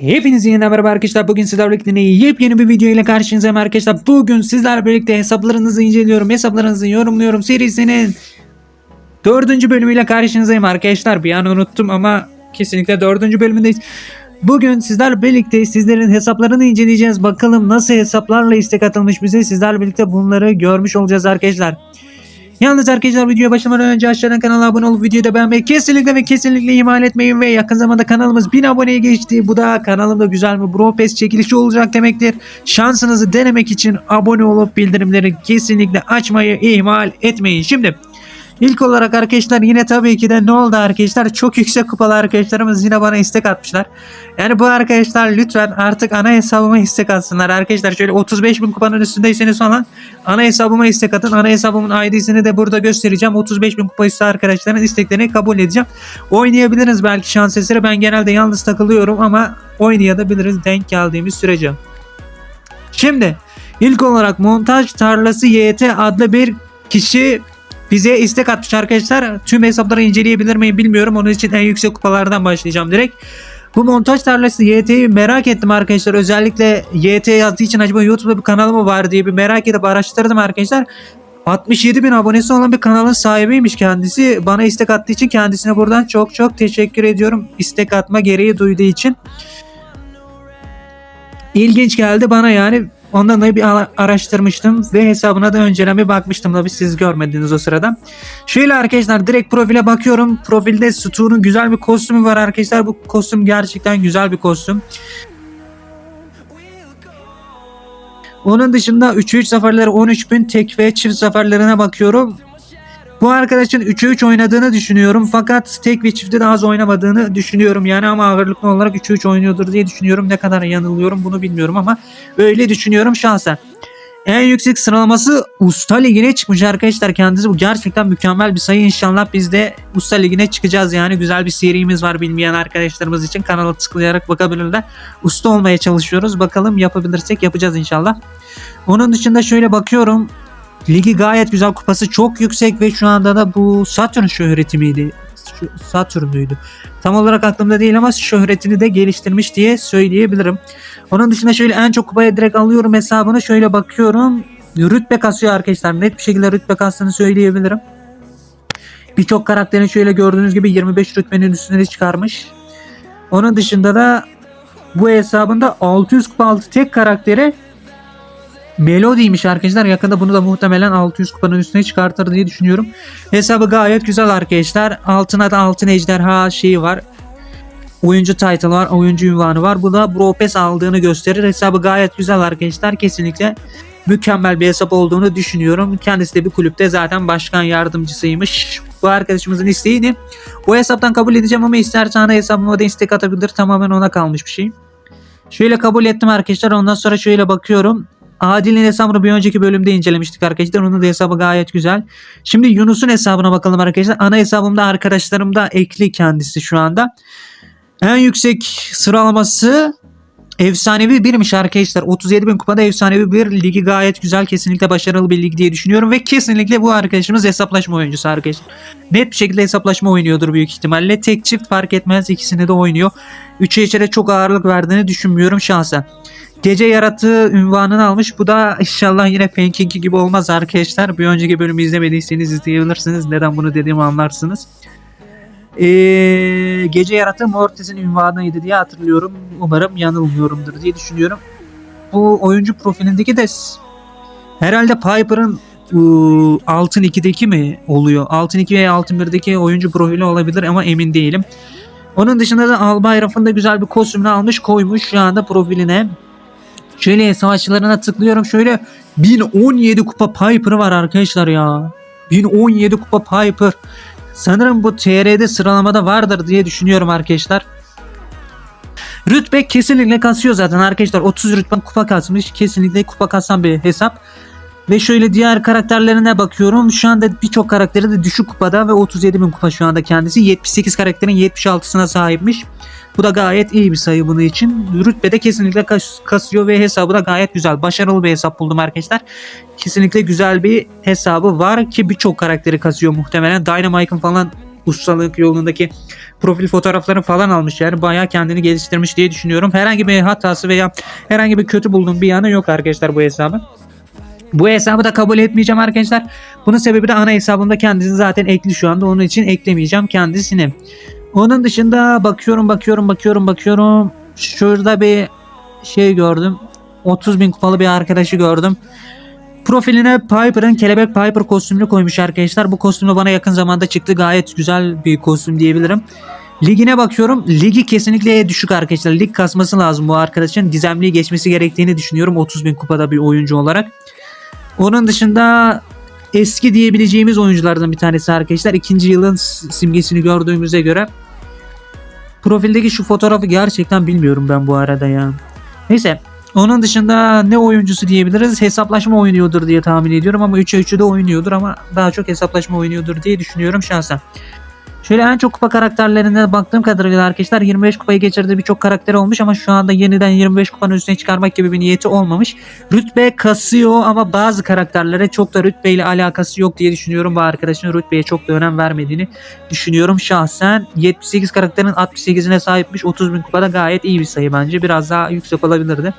Hepinize yeniden merhaba arkadaşlar. Bugün sizlerle birlikte yepyeni bir video ile karşınızdayım arkadaşlar. Bugün sizlerle birlikte hesaplarınızı inceliyorum. Hesaplarınızı yorumluyorum serisinin dördüncü bölümüyle karşınızdayım arkadaşlar. Bir an unuttum ama kesinlikle dördüncü bölümündeyiz. Bugün sizlerle birlikte sizlerin hesaplarını inceleyeceğiz. Bakalım nasıl hesaplarla istek atılmış bize. Sizlerle birlikte bunları görmüş olacağız arkadaşlar. Yalnız arkadaşlar videoya başlamadan önce aşağıdan kanala abone olup videoyu da beğenmeyi kesinlikle ve kesinlikle ihmal etmeyin ve yakın zamanda kanalımız 1000 aboneye geçti. Bu da kanalımda güzel bir Bro Pass çekilişi olacak demektir. Şansınızı denemek için abone olup bildirimleri kesinlikle açmayı ihmal etmeyin. Şimdi İlk olarak arkadaşlar yine tabii ki de ne oldu arkadaşlar? Çok yüksek kupalı arkadaşlarımız yine bana istek atmışlar. Yani bu arkadaşlar lütfen artık ana hesabıma istek atsınlar. Arkadaşlar şöyle 35 bin kupanın üstündeyseniz falan ana hesabıma istek atın. Ana hesabımın ID'sini de burada göstereceğim. 35 bin kupa üstü arkadaşların isteklerini kabul edeceğim. Oynayabiliriz belki şans eseri. Ben genelde yalnız takılıyorum ama oynayabiliriz denk geldiğimiz sürece. Şimdi ilk olarak montaj tarlası YT adlı bir kişi bize istek atmış arkadaşlar. Tüm hesapları inceleyebilir miyim bilmiyorum. Onun için en yüksek kupalardan başlayacağım direkt. Bu montaj tarlası YT'yi merak ettim arkadaşlar. Özellikle YT yazdığı için acaba YouTube'da bir kanalı mı var diye bir merak edip araştırdım arkadaşlar. 67 bin abonesi olan bir kanalın sahibiymiş kendisi. Bana istek attığı için kendisine buradan çok çok teşekkür ediyorum. İstek atma gereği duyduğu için. İlginç geldi bana yani. Ondan dolayı bir ara- araştırmıştım ve hesabına da önceden bir bakmıştım tabii siz görmediniz o sırada. Şöyle arkadaşlar direkt profile bakıyorum. Profilde Stu'nun güzel bir kostümü var arkadaşlar. Bu kostüm gerçekten güzel bir kostüm. Onun dışında 3'e 3 zaferleri 13 bin tek ve çift zaferlerine bakıyorum. Bu arkadaşın 3'e 3 oynadığını düşünüyorum fakat tek ve çifte de az oynamadığını düşünüyorum yani ama ağırlıklı olarak 3'e 3 oynuyordur diye düşünüyorum. Ne kadar yanılıyorum bunu bilmiyorum ama öyle düşünüyorum şahsen. En yüksek sıralaması Usta Ligi'ne çıkmış arkadaşlar kendisi. Bu gerçekten mükemmel bir sayı. İnşallah biz de Usta Ligi'ne çıkacağız yani. Güzel bir serimiz var bilmeyen arkadaşlarımız için. Kanala tıklayarak bakabilirler. Usta olmaya çalışıyoruz. Bakalım yapabilirsek yapacağız inşallah. Onun dışında şöyle bakıyorum. Ligi gayet güzel. Kupası çok yüksek ve şu anda da bu Saturn şöhreti miydi? Satürn'üydü. Tam olarak aklımda değil ama şöhretini de geliştirmiş diye söyleyebilirim. Onun dışında şöyle en çok kupaya direkt alıyorum hesabını. Şöyle bakıyorum. Rütbe kasıyor arkadaşlar. Net bir şekilde rütbe kastığını söyleyebilirim. Birçok karakterin şöyle gördüğünüz gibi 25 rütbenin üstüne çıkarmış. Onun dışında da bu hesabında 600 kupa altı tek karakteri Melody'ymiş arkadaşlar. Yakında bunu da muhtemelen 600 kupanın üstüne çıkartır diye düşünüyorum. Hesabı gayet güzel arkadaşlar. Altına da altın ejderha şeyi var. Oyuncu title var, oyuncu ünvanı var. Bu da Bro Pass aldığını gösterir. Hesabı gayet güzel arkadaşlar. Kesinlikle mükemmel bir hesap olduğunu düşünüyorum. Kendisi de bir kulüpte zaten başkan yardımcısıymış. Bu arkadaşımızın isteğini bu hesaptan kabul edeceğim ama isterse ana hesabıma da istek atabilir. Tamamen ona kalmış bir şey. Şöyle kabul ettim arkadaşlar. Ondan sonra şöyle bakıyorum. Adil'in hesabını bir önceki bölümde incelemiştik arkadaşlar. Onun da hesabı gayet güzel. Şimdi Yunus'un hesabına bakalım arkadaşlar. Ana hesabımda arkadaşlarımda ekli kendisi şu anda. En yüksek sıralaması efsanevi birmiş arkadaşlar. 37 bin kupada efsanevi bir ligi gayet güzel. Kesinlikle başarılı bir lig diye düşünüyorum. Ve kesinlikle bu arkadaşımız hesaplaşma oyuncusu arkadaşlar. Net bir şekilde hesaplaşma oynuyordur büyük ihtimalle. Tek çift fark etmez ikisini de oynuyor. 3'e içeri çok ağırlık verdiğini düşünmüyorum şahsen. Gece yaratığı ünvanını almış. Bu da inşallah yine Penkinki gibi olmaz arkadaşlar. Bir önceki bölümü izlemediyseniz izleyebilirsiniz. Neden bunu dediğimi anlarsınız. Ee, gece yaratığı Mortis'in ünvanıydı diye hatırlıyorum. Umarım yanılmıyorumdur diye düşünüyorum. Bu oyuncu profilindeki de herhalde Piper'ın ıı, Altın 2'deki mi oluyor? Altın 2 veya Altın 1'deki oyuncu profili olabilir ama emin değilim. Onun dışında da Albay Raf'ın da güzel bir kostümünü almış koymuş şu anda profiline. Şöyle savaşçılarına tıklıyorum. Şöyle 1017 kupa Piper'ı var arkadaşlar ya. 1017 kupa Piper. Sanırım bu TR'de sıralamada vardır diye düşünüyorum arkadaşlar. Rütbe kesinlikle kasıyor zaten arkadaşlar. 30 rütbe kupa kasmış. Kesinlikle kupa kasan bir hesap. Ve şöyle diğer karakterlerine bakıyorum. Şu anda birçok karakteri de düşük kupada ve 37 bin kupa şu anda kendisi. 78 karakterin 76'sına sahipmiş. Bu da gayet iyi bir sayı bunun için. Rütbede kesinlikle kas- kasıyor ve hesabı da gayet güzel. Başarılı bir hesap buldum arkadaşlar. Kesinlikle güzel bir hesabı var ki birçok karakteri kasıyor muhtemelen. Dynamite'ın falan ustalık yolundaki profil fotoğrafları falan almış yani bayağı kendini geliştirmiş diye düşünüyorum. Herhangi bir hatası veya herhangi bir kötü bulduğum bir yanı yok arkadaşlar bu hesabı. Bu hesabı da kabul etmeyeceğim arkadaşlar. Bunun sebebi de ana hesabımda kendisi zaten ekli şu anda. Onun için eklemeyeceğim kendisini. Onun dışında bakıyorum bakıyorum bakıyorum bakıyorum. Şurada bir şey gördüm. 30 bin kupalı bir arkadaşı gördüm. Profiline Piper'ın kelebek Piper kostümünü koymuş arkadaşlar. Bu kostüm de bana yakın zamanda çıktı. Gayet güzel bir kostüm diyebilirim. Ligine bakıyorum. Ligi kesinlikle düşük arkadaşlar. Lig kasması lazım bu arkadaşın. Gizemliği geçmesi gerektiğini düşünüyorum. 30 bin kupada bir oyuncu olarak. Onun dışında eski diyebileceğimiz oyunculardan bir tanesi arkadaşlar. İkinci yılın simgesini gördüğümüze göre. Profildeki şu fotoğrafı gerçekten bilmiyorum ben bu arada ya. Neyse. Onun dışında ne oyuncusu diyebiliriz? Hesaplaşma oynuyordur diye tahmin ediyorum ama 3'e 3'ü de oynuyordur ama daha çok hesaplaşma oynuyordur diye düşünüyorum şahsen. Şöyle en çok kupa karakterlerine baktığım kadarıyla arkadaşlar 25 kupayı geçirdiği birçok karakter olmuş ama şu anda yeniden 25 kupanın üstüne çıkarmak gibi bir niyeti olmamış. Rütbe kasıyor ama bazı karakterlere çok da rütbeyle alakası yok diye düşünüyorum. Bu arkadaşın rütbeye çok da önem vermediğini düşünüyorum şahsen. 78 karakterin 68'ine sahipmiş. 30 bin kupada gayet iyi bir sayı bence. Biraz daha yüksek olabilirdi.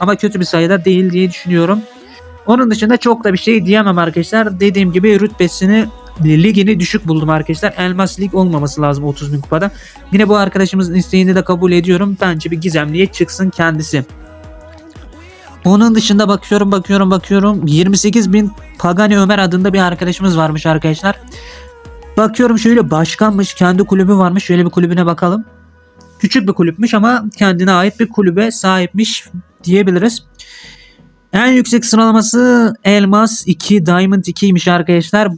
Ama kötü bir sayıda değil diye düşünüyorum. Onun dışında çok da bir şey diyemem arkadaşlar. Dediğim gibi rütbesini ligini düşük buldum arkadaşlar. Elmas lig olmaması lazım 30 bin kupada. Yine bu arkadaşımızın isteğini de kabul ediyorum. Bence bir gizemliye çıksın kendisi. Onun dışında bakıyorum bakıyorum bakıyorum. 28 bin Pagani Ömer adında bir arkadaşımız varmış arkadaşlar. Bakıyorum şöyle başkanmış. Kendi kulübü varmış. Şöyle bir kulübüne bakalım. Küçük bir kulüpmüş ama kendine ait bir kulübe sahipmiş diyebiliriz. En yüksek sıralaması Elmas 2, Diamond 2'ymiş arkadaşlar.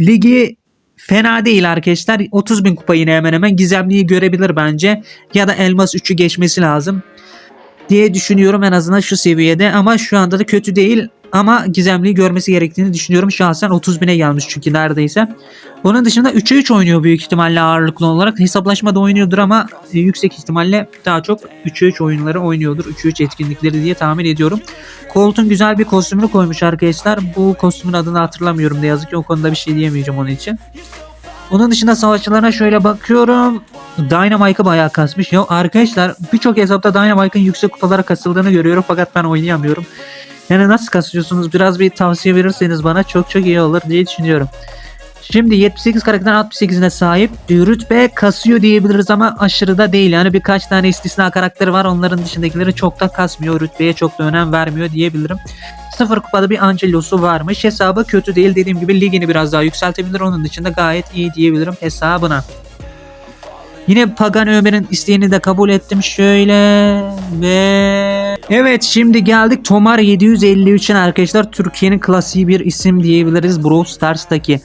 Ligi fena değil arkadaşlar. 30 bin kupa yine hemen hemen gizemliyi görebilir bence. Ya da Elmas 3'ü geçmesi lazım diye düşünüyorum en azından şu seviyede. Ama şu anda da kötü değil. Ama gizemliyi görmesi gerektiğini düşünüyorum. Şahsen 30 bine gelmiş çünkü neredeyse. Onun dışında 3'e 3 oynuyor büyük ihtimalle ağırlıklı olarak. Hesaplaşmada oynuyordur ama e, yüksek ihtimalle daha çok 3'e 3 oyunları oynuyordur. 3'e 3 etkinlikleri diye tahmin ediyorum. Colt'un güzel bir kostümünü koymuş arkadaşlar. Bu kostümün adını hatırlamıyorum ne yazık ki o konuda bir şey diyemeyeceğim onun için. Onun dışında savaşçılarına şöyle bakıyorum. Dynamite'ı bayağı kasmış. Ya arkadaşlar birçok hesapta Dynamite'ın yüksek kupalara kasıldığını görüyorum fakat ben oynayamıyorum. Yani nasıl kasıyorsunuz? Biraz bir tavsiye verirseniz bana çok çok iyi olur diye düşünüyorum. Şimdi 78 karakter 68'ine sahip rütbe kasıyor diyebiliriz ama aşırı da değil. Yani birkaç tane istisna karakteri var. Onların dışındakileri çok da kasmıyor. Rütbeye çok da önem vermiyor diyebilirim. Sıfır kupada bir Angelo'su varmış. Hesabı kötü değil. Dediğim gibi ligini biraz daha yükseltebilir. Onun dışında gayet iyi diyebilirim hesabına. Yine Pagan Ömer'in isteğini de kabul ettim şöyle ve evet şimdi geldik Tomar 753'in arkadaşlar Türkiye'nin klasiği bir isim diyebiliriz Brawl Stars'taki.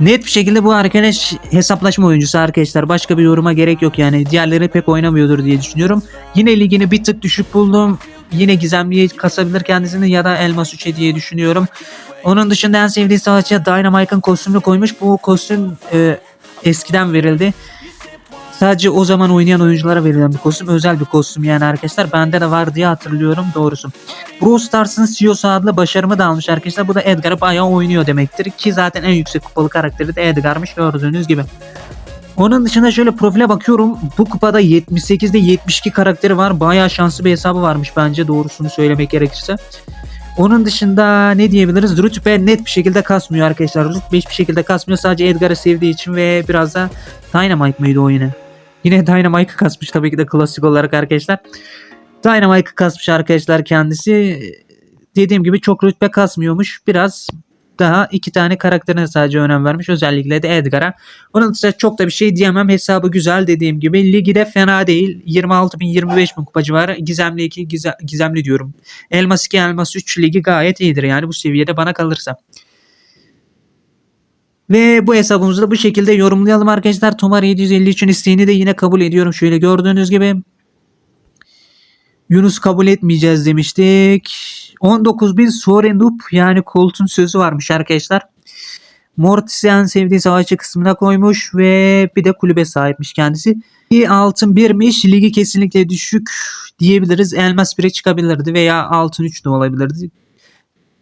Net bir şekilde bu arkadaş hesaplaşma oyuncusu arkadaşlar. Başka bir yoruma gerek yok yani. Diğerleri pek oynamıyordur diye düşünüyorum. Yine ligini bir tık düşük buldum. Yine gizemliye kasabilir kendisini ya da Elmas 3'e diye düşünüyorum. Onun dışında en sevdiği savaşçı Dynamite'ın kostümünü koymuş. Bu kostüm e, eskiden verildi. Sadece o zaman oynayan oyunculara verilen bir kostüm. Özel bir kostüm yani arkadaşlar. Bende de var diye hatırlıyorum doğrusu. Brawl Stars'ın CEO'su adlı başarımı da almış arkadaşlar. Bu da Edgar'ı bayağı oynuyor demektir. Ki zaten en yüksek kupalı karakteri de Edgar'mış gördüğünüz gibi. Onun dışında şöyle profile bakıyorum. Bu kupada 78'de 72 karakteri var. Bayağı şanslı bir hesabı varmış bence doğrusunu söylemek gerekirse. Onun dışında ne diyebiliriz? Rütbe net bir şekilde kasmıyor arkadaşlar. Rütbe hiçbir şekilde kasmıyor. Sadece Edgar'ı sevdiği için ve biraz da Dynamite mıydı o yine? Yine Dynamite'ı kasmış tabii ki de klasik olarak arkadaşlar. Dynamite'ı kasmış arkadaşlar kendisi. Dediğim gibi çok rütbe kasmıyormuş. Biraz daha iki tane karakterine sadece önem vermiş. Özellikle de Edgar'a. Onun dışında çok da bir şey diyemem. Hesabı güzel dediğim gibi. Ligi de fena değil. 26 bin 25 bin kupa civarı. Gizemli 2 gize- gizemli diyorum. Elmas 2 Elmas 3 ligi gayet iyidir yani bu seviyede bana kalırsa. Ve bu hesabımızı da bu şekilde yorumlayalım arkadaşlar. Tomar 753'ün isteğini de yine kabul ediyorum. Şöyle gördüğünüz gibi. Yunus kabul etmeyeceğiz demiştik. 19.000 Sorendup yani Colt'un sözü varmış arkadaşlar. Mortis'i en sevdiği savaşçı kısmına koymuş ve bir de kulübe sahipmiş kendisi. Bir altın 1'miş. Ligi kesinlikle düşük diyebiliriz. Elmas 1'e çıkabilirdi veya altın 3 de olabilirdi.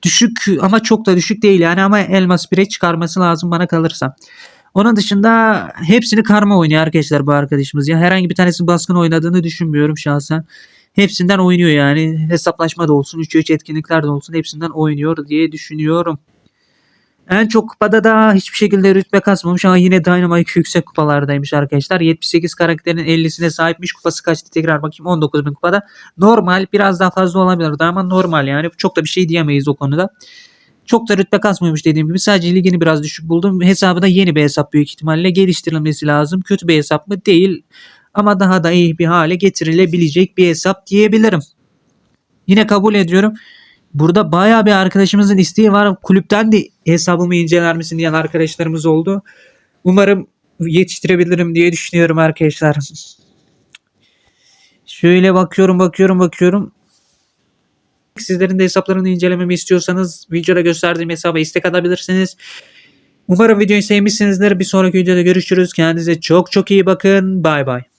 Düşük ama çok da düşük değil yani ama Elmas 1'e çıkarması lazım bana kalırsa. Onun dışında hepsini karma oynuyor arkadaşlar bu arkadaşımız. Ya herhangi bir tanesi baskın oynadığını düşünmüyorum şahsen. Hepsinden oynuyor yani. Hesaplaşma da olsun, 3-3 etkinlikler de olsun hepsinden oynuyor diye düşünüyorum. En çok kupada da hiçbir şekilde rütbe kasmamış ama yine Dynamite yüksek kupalardaymış arkadaşlar. 78 karakterin 50'sine sahipmiş. Kupası kaçtı tekrar bakayım 19 bin kupada. Normal biraz daha fazla olabilirdi ama normal yani. Çok da bir şey diyemeyiz o konuda. Çok da rütbe kasmıyormuş dediğim gibi. Sadece ligini biraz düşük buldum. Hesabı da yeni bir hesap büyük ihtimalle. Geliştirilmesi lazım. Kötü bir hesap mı? Değil. Ama daha da iyi bir hale getirilebilecek bir hesap diyebilirim. Yine kabul ediyorum. Burada bayağı bir arkadaşımızın isteği var. Kulüpten de hesabımı inceler misin diyen arkadaşlarımız oldu. Umarım yetiştirebilirim diye düşünüyorum arkadaşlar. Şöyle bakıyorum bakıyorum bakıyorum. Sizlerin de hesaplarını incelememi istiyorsanız videoda gösterdiğim hesaba istek atabilirsiniz. Umarım videoyu sevmişsinizdir. Bir sonraki videoda görüşürüz. Kendinize çok çok iyi bakın. Bay bay.